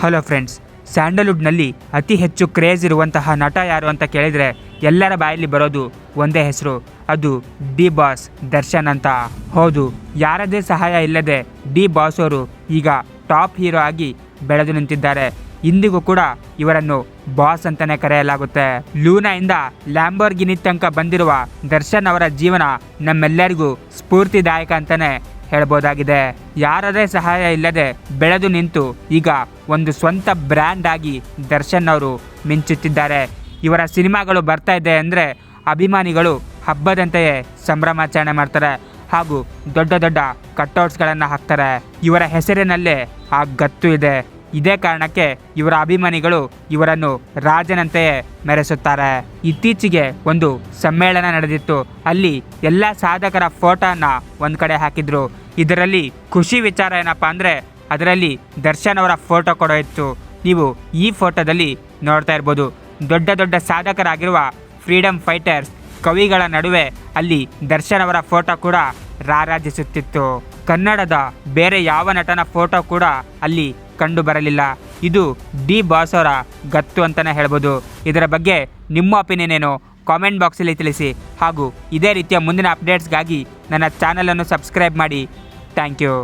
Hello friends, ಸ್ಯಾಂಡಲ್ವುಡ್ನಲ್ಲಿ ಅತಿ ಹೆಚ್ಚು craze ಇರುವಂತಹ ನಟ ಯಾರು ಅಂತ ಕೇಳಿದರೆ ಎಲ್ಲರ ಬಾಯಲ್ಲಿ ಬರೋದು ಒಂದೇ ಹೆಸರು, ಅದು ಡಿ ಬಾಸ್ ದರ್ಶನ್ ಅಂತ. ಹೌದು ಯಾರದೇ ಸಹಾಯ ಇಲ್ಲದೆ ಡಿ ಬಾಸ್ ಅವರು ಈಗ ಟಾಪ್ ಹೀರೋ ಆಗಿ ಬೆಳೆದು ನಿಂತಿದ್ದಾರೆ. ಇಂದಿಗೂ ಕೂಡ ಇವರನ್ನು ಬಾಸ್ ಅಂತಲೇ ಕರೆಯಲಾಗುತ್ತೆ. ಲೂನಾಯಿಂದ ಲ್ಯಾಂಬೋರ್ಗಿನಿ ತನಕ ಬಂದಿರುವ ದರ್ಶನ್ ಅವರ ಜೀವನ ನಮ್ಮೆಲ್ಲರಿಗೂ ಸ್ಫೂರ್ತಿದಾಯಕ ಅಂತಾನೆ ಹೇಳ್ಬೋದಾಗಿದೆ. ಯಾರದೇ ಸಹಾಯ ಇಲ್ಲದೆ ಬೆಳೆದು ನಿಂತು ಈಗ ಒಂದು ಸ್ವಂತ ಬ್ರ್ಯಾಂಡ್ ಆಗಿ ದರ್ಶನ್ ಅವರು ಮಿಂಚುತ್ತಿದ್ದಾರೆ. ಇವರ ಸಿನಿಮಾಗಳು ಬರ್ತಾ ಇದೆ ಅಂದರೆ ಅಭಿಮಾನಿಗಳು ಹಬ್ಬದಂತೆಯೇ ಸಂಭ್ರಮಾಚರಣೆ ಮಾಡ್ತಾರೆ ಹಾಗೂ ದೊಡ್ಡ ದೊಡ್ಡ ಕಟ್ಔಟ್ಸ್ಗಳನ್ನು ಹಾಕ್ತಾರೆ. ಇವರ ಹೆಸರಿನಲ್ಲೇ ಆ ಗತ್ತು ಇದೆ. ಇದೇ ಕಾರಣಕ್ಕೆ ಇವರ ಅಭಿಮಾನಿಗಳು ಇವರನ್ನು ರಾಜನಂತೆಯೇ ಮೆರೆಸುತ್ತಾರೆ. ಇತ್ತೀಚೆಗೆ ಒಂದು ಸಮ್ಮೇಳನ ನಡೆದಿತ್ತು. ಅಲ್ಲಿ ಎಲ್ಲ ಸಾಧಕರ ಫೋಟೋನ ಒಂದು ಕಡೆ ಹಾಕಿದ್ರು. ಇದರಲ್ಲಿ ಖುಷಿ ವಿಚಾರ ಏನಪ್ಪ ಅಂದರೆ ಅದರಲ್ಲಿ ದರ್ಶನ್ ಅವರ ಫೋಟೋ ಕೂಡ ಇತ್ತು. ನೀವು ಈ ಫೋಟೋದಲ್ಲಿ ನೋಡ್ತಾ ಇರ್ಬೋದು. ದೊಡ್ಡ ದೊಡ್ಡ ಸಾಧಕರಾಗಿರುವ ಫ್ರೀಡಮ್ ಫೈಟರ್ಸ್ ಕವಿಗಳ ನಡುವೆ ಅಲ್ಲಿ ದರ್ಶನ್ ಅವರ ಫೋಟೋ ಕೂಡ ರಾರಾಜಿಸುತ್ತಿತ್ತು. ಕನ್ನಡದ ಬೇರೆ ಯಾವ ನಟನ ಫೋಟೋ ಕೂಡ ಅಲ್ಲಿ ಕಂಡು ಬರಲಿಲ್ಲ ಇದು ಡಿ ಬಾಸ್ ಗತ್ತು ಅಂತಲೇ ಹೇಳ್ಬೋದು. ಇದರ ಬಗ್ಗೆ ನಿಮ್ಮ ಒಪಿನಿಯನ್ ಏನು? ಕಾಮೆಂಟ್ ಬಾಕ್ಸಲ್ಲಿ ತಿಳಿಸಿ. ಹಾಗೂ ಇದೇ ರೀತಿಯ ಮುಂದಿನ ಅಪ್ಡೇಟ್ಸ್ಗಾಗಿ ನನ್ನ ಚಾನಲನ್ನು ಸಬ್ಸ್ಕ್ರೈಬ್ ಮಾಡಿ. Thank you.